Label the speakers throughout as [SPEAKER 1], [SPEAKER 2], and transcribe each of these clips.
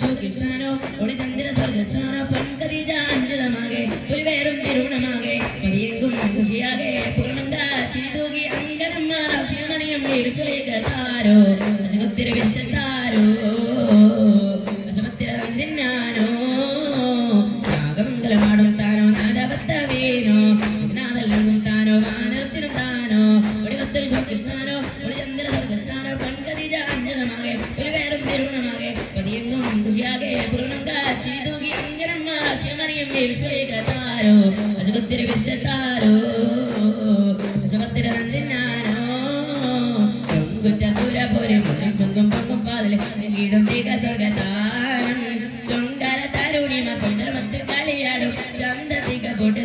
[SPEAKER 1] ശോകിസ്ഥാനോ ഒളി ചന്ദ്ര സ്വർഗസ്ഥാനോ പൊൻകതിജ അഞ്ജലമാകെ ഒരു വേറും തിരുവണമാകെ മതിയെങ്കും ഖുഷിയാകെ പുകമണ്ട ചിരിതൂകി അങ്കനന്മാർ അസ്യമനിയം വീർസുലേഖാരോ അജഗത്തിരി വിശത്താരോ അശമത്തിര നന്ദിന്നാനോ നാഗമംഗലമാടും താനോ നാദപത്തവേനോ നാദല്ലെങ്കും താനോ വാനത്തിനും താനോ ഒടിവത്തൊരു ശോകിസ്ഥാനോ ഖുഷിയാകെ പുറണം കാച്ചി തൂകി അങ്കരന്മാർ അസ്യമറിയം വീർസുലേഖാരോ അജഗത്തിരി വിശത്താരോ അശമത്തിര നന്ദിന്നാനോ ചൊങ്കുറ്റ സൂരപുരി മുന്നും ചൊങ്കും പൊങ്കും ഫാതിൽ കീടും തീക സ്വർഗതാരം ചൊങ്കര തരുണിമ പൊണ്ടരമത്ത് കളിയാടും ചന്ദതിക പൊട്ട്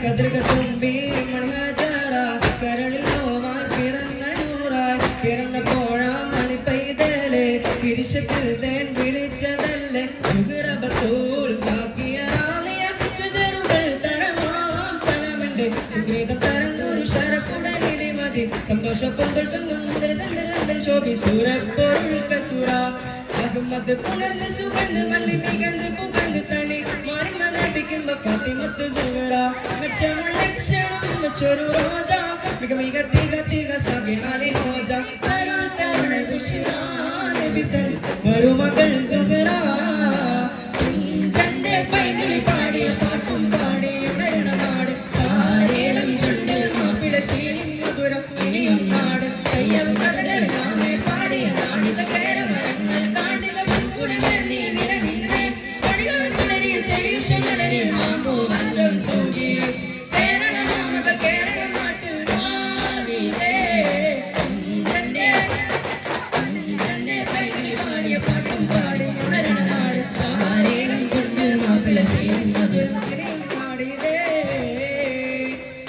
[SPEAKER 2] കതിർക തുമ്പി മണിഹാചാര കരളിൽ നോവായി പിറന്ന നൂറായി പിറന്നപ്പോഴ മണി പൈതലെ പിരിശത്തിൽ തേൻ വിളിച്ചതല്ലേ സുഹൃബത്തൂൾ സാക്കിയറാളിയ ഷജറുകൾ തരമാം സ്ഥലമുണ്ട് സുഗ്രീതം തരങ്ങൂർ ഷറഫുടനിടി മതി. സന്തോഷ പൊന്തൽ ചന്ദ്രൻ മുന്തര ചന്ദ്ര ചന്ദ്ര ശോഭി സൂരപ്പൊരുൾ കസുര അതും അത് പുണർന്ന് സുഗന്ധ വല്ലിമി വെച്ചൊരു റോജ മിക മിക തിക തിക സഖിഹാലി റോജ തരുൾ തരുൾ ഉഷിറാനെ വിതൻ മരുമകൾ സുഹറ. കുഞ്ചന്റെ പൈങ്കിളി പാടിയ പാട്ടും പാടി ഉണരണ നാട് താരേളം ചുണ്ടിൽ മാപ്പിള ശീലിൻ മധുരം ഇനിയും നാട്. കയ്യം കഥകൾ പാടിയ നാടിത കേരമരങ്ങൾ കാണ്ടിക പൊൻകുണമേന്തി വിരണിന്നെ പടികൾ മലരിൽ തെളിയുഷ മലരിൽ മാമ്പൂ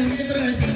[SPEAKER 1] Gracias.